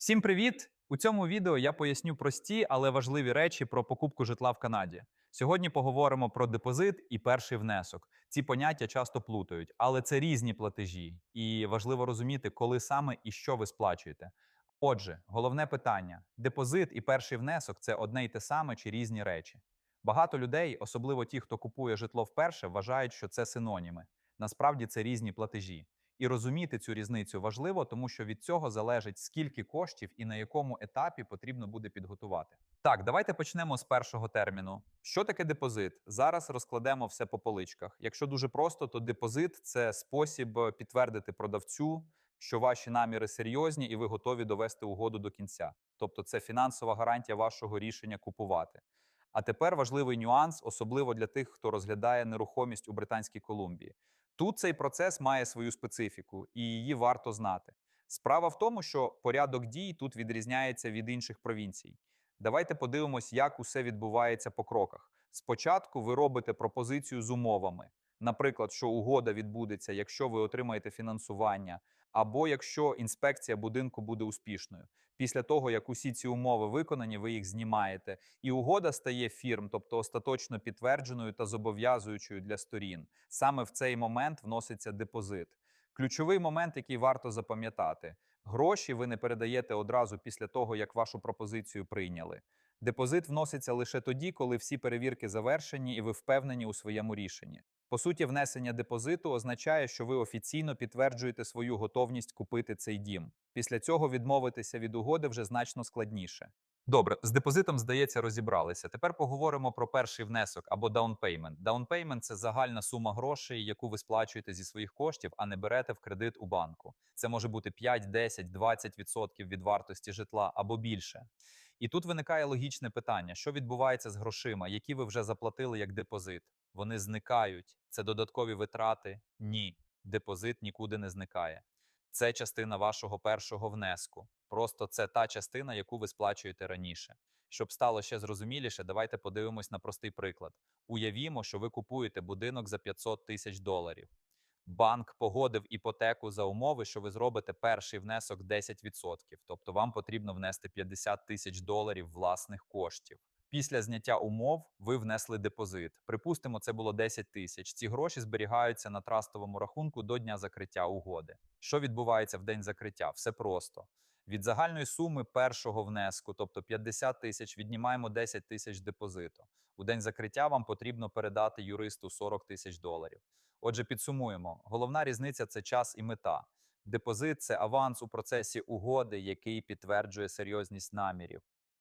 Всім привіт! У цьому відео я поясню прості, але важливі речі про покупку житла в Канаді. Сьогодні поговоримо про депозит і перший внесок. Ці поняття часто плутають, але це різні платежі, і важливо розуміти, коли саме і що ви сплачуєте. Отже, головне питання: депозит і перший внесок це одне й те саме чи різні речі. Багато людей, особливо ті, хто купує житло вперше, вважають, що це синоніми. Насправді це різні платежі. І розуміти цю різницю важливо, тому що від цього залежить, скільки коштів і на якому етапі потрібно буде підготувати. Так, давайте почнемо з першого терміну. Що таке депозит? Зараз розкладемо все по поличках. Якщо дуже просто, то депозит це спосіб е, підтвердити продавцю, що ваші наміри серйозні і ви готові довести угоду до кінця. Тобто, це фінансова гарантія вашого рішення купувати. А тепер важливий нюанс, особливо для тих, хто розглядає нерухомість у Британській Колумбії. Тут цей процес має свою специфіку, і її варто знати. Справа в тому, що порядок дій тут відрізняється від інших провінцій. Давайте подивимось, як усе відбувається по кроках. Спочатку ви робите пропозицію з умовами, наприклад, що угода відбудеться, якщо ви отримаєте фінансування, або якщо інспекція будинку буде успішною. Після того, як усі ці умови виконані, ви їх знімаєте, і угода стає фірм, тобто остаточно підтвердженою та зобов'язуючою для сторін. Саме в цей момент вноситься депозит. Ключовий момент, який варто запам'ятати: гроші ви не передаєте одразу після того, як вашу пропозицію прийняли. Депозит вноситься лише тоді, коли всі перевірки завершені і ви впевнені у своєму рішенні. По суті, внесення депозиту означає, що ви офіційно підтверджуєте свою готовність купити цей дім. Після цього відмовитися від угоди вже значно складніше. Добре, з депозитом, здається, розібралися. Тепер поговоримо про перший внесок або. Down payment – це загальна сума грошей, яку ви сплачуєте зі своїх коштів, а не берете в кредит у банку. Це може бути 5, 10, 20% від вартості житла або більше. І тут виникає логічне питання: що відбувається з грошима, які ви вже заплатили як депозит? Вони зникають. Це додаткові витрати? Ні. Депозит нікуди не зникає. Це частина вашого першого внеску. Просто це та частина, яку ви сплачуєте раніше. Щоб стало ще зрозуміліше, давайте подивимось на простий приклад. Уявімо, що ви купуєте будинок за 500 тисяч доларів. Банк погодив іпотеку за умови, що ви зробите перший внесок 10%, тобто вам потрібно внести 50 тисяч доларів власних коштів. Після зняття умов ви внесли депозит. Припустимо, це було 10 тисяч. Ці гроші зберігаються на трастовому рахунку до дня закриття угоди. Що відбувається в день закриття? Все просто. Від загальної суми першого внеску, тобто 50 тисяч, віднімаємо 10 тисяч депозиту. У день закриття вам потрібно передати юристу 40 тисяч доларів. Отже, підсумуємо: головна різниця це час і мета. Депозит це аванс у процесі угоди, який підтверджує серйозність намірів.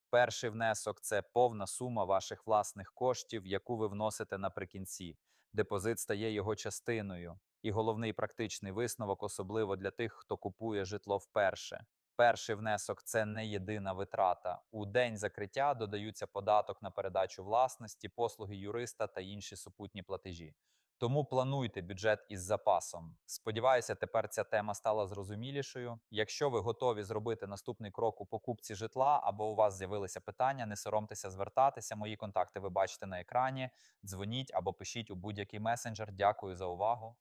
Перший внесок це повна сума ваших власних коштів, яку ви вносите наприкінці. Депозит стає його частиною. І головний практичний висновок, особливо для тих, хто купує житло вперше. Перший внесок це не єдина витрата. У день закриття додаються податок на передачу власності, послуги юриста та інші супутні платежі. Тому плануйте бюджет із запасом. Сподіваюся, тепер ця тема стала зрозумілішою. Якщо ви готові зробити наступний крок у покупці житла або у вас з'явилися питання, не соромтеся звертатися. Мої контакти ви бачите на екрані. Дзвоніть або пишіть у будь-який месенджер. Дякую за увагу.